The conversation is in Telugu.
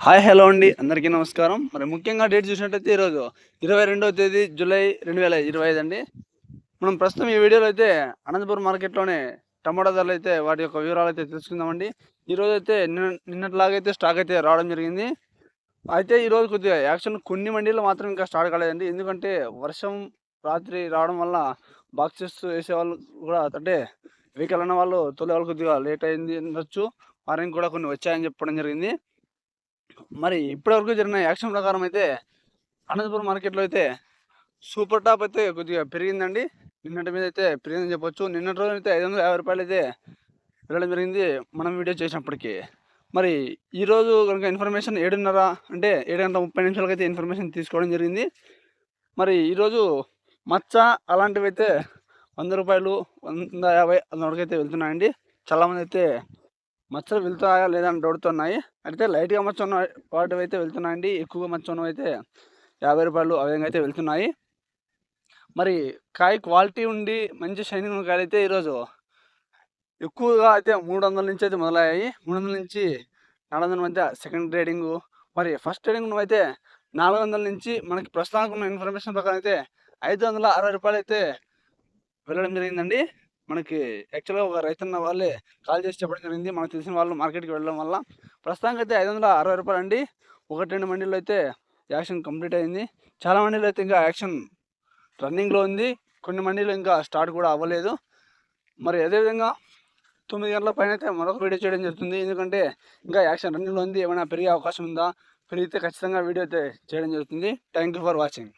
హాయ్ హలో అండి. అందరికీ నమస్కారం. మరి ముఖ్యంగా డేట్ చూసినట్టయితే ఈరోజు ఇరవై రెండవ తేదీ జూలై రెండు వేల ఇరవై ఐదు అండి. మనం ప్రస్తుతం ఈ వీడియోలో అయితే అనంతపురం మార్కెట్లోనే టమాటా ధరలు అయితే వాటి యొక్క వివరాలు అయితే తెలుసుకుందామండి. ఈరోజు అయితే నిన్న నిన్నట్లాగైతే స్టాక్ అయితే రావడం జరిగింది. అయితే ఈరోజు కొద్దిగా యాక్షన్ కొన్ని మండీలు మాత్రం ఇంకా స్టార్ట్ కాలేదండి. ఎందుకంటే వర్షం రాత్రి రావడం వల్ల బాక్సెస్ వేసేవాళ్ళు కూడా అంటే వెహికల్ అన్న వాళ్ళు తొలి వాళ్ళు కొద్దిగా లేట్ అయింది ఉండొచ్చు వారికి కూడా కొన్ని వచ్చాయని చెప్పడం జరిగింది. మరి ఇప్పటివరకు జరిగిన యాక్షన్ ప్రకారం అయితే అనంతపురం మార్కెట్లో అయితే సూపర్ టాప్ అయితే కొద్దిగా పెరిగిందండి. నిన్నటి మీద అయితే పెరిగిందని చెప్పొచ్చు. నిన్నటి రోజు అయితే ఐదు వందల యాభై రూపాయలు అయితే వెళ్ళడం జరిగింది. మనం వీడియో చేసినప్పటికీ. మరి ఈరోజు కనుక ఇన్ఫర్మేషన్ ఏడున్నర అంటే ఏడు గంటల ముప్పై నిమిషాలకి అయితే ఇన్ఫర్మేషన్ తీసుకోవడం జరిగింది. మరి ఈరోజు మచ్చ అలాంటివి అయితే వంద రూపాయలు వంద యాభై వరకు అయితే వెళ్తున్నాయండి చాలామంది అయితే మచ్చలు వెళ్తాయా లేదని దొడుతున్నాయి అయితే లైట్గా మచ్చ ఉన్న వాటివి అయితే వెళ్తున్నాయండి. ఎక్కువగా మచ్చ ఉన్నవి అయితే యాభై రూపాయలు ఆ విధంగా అయితే వెళ్తున్నాయి. మరి కాయ క్వాలిటీ ఉండి మంచి షైనింగ్ ఉన్న కాయలు అయితే ఈరోజు ఎక్కువగా అయితే మూడు వందల నుంచి అయితే మొదలయ్యాయి. మూడు వందల నుంచి నాలుగు వందల మధ్య సెకండ్ ట్రేడింగ్. మరి ఫస్ట్ ట్రేడింగ్ అయితే నాలుగు వందల నుంచి మనకి ప్రస్తుతానికి ఉన్న ఇన్ఫర్మేషన్ ప్రకారం అయితే ఐదు వందల అరవై రూపాయలు అయితే వెళ్ళడం జరిగిందండి. మనకి యాక్చువల్గా ఒక రైతన్న వాళ్ళే కాల్ చేసి చెప్పడం జరిగింది. మనకు తెలిసిన వాళ్ళు మార్కెట్కి వెళ్ళడం వల్ల. ప్రస్తుతానికి అయితే ఐదు వందల అరవై రూపాయలు అండి. ఒకటి రెండు మండీలో అయితే యాక్షన్ కంప్లీట్ అయింది. చాలా మండీలో అయితే ఇంకా యాక్షన్ రన్నింగ్లో ఉంది. కొన్ని మండీలో ఇంకా స్టార్ట్ కూడా అవ్వలేదు. మరి అదేవిధంగా తొమ్మిది గంటల పైన అయితే మరొక వీడియో చేయడం జరుగుతుంది. ఎందుకంటే ఇంకా యాక్షన్ రన్నింగ్లో ఉంది. ఏమైనా పెరిగే అవకాశం ఉందా? పెరిగితే ఖచ్చితంగా వీడియో అయితే చేయడం జరుగుతుంది. Thank you for watching.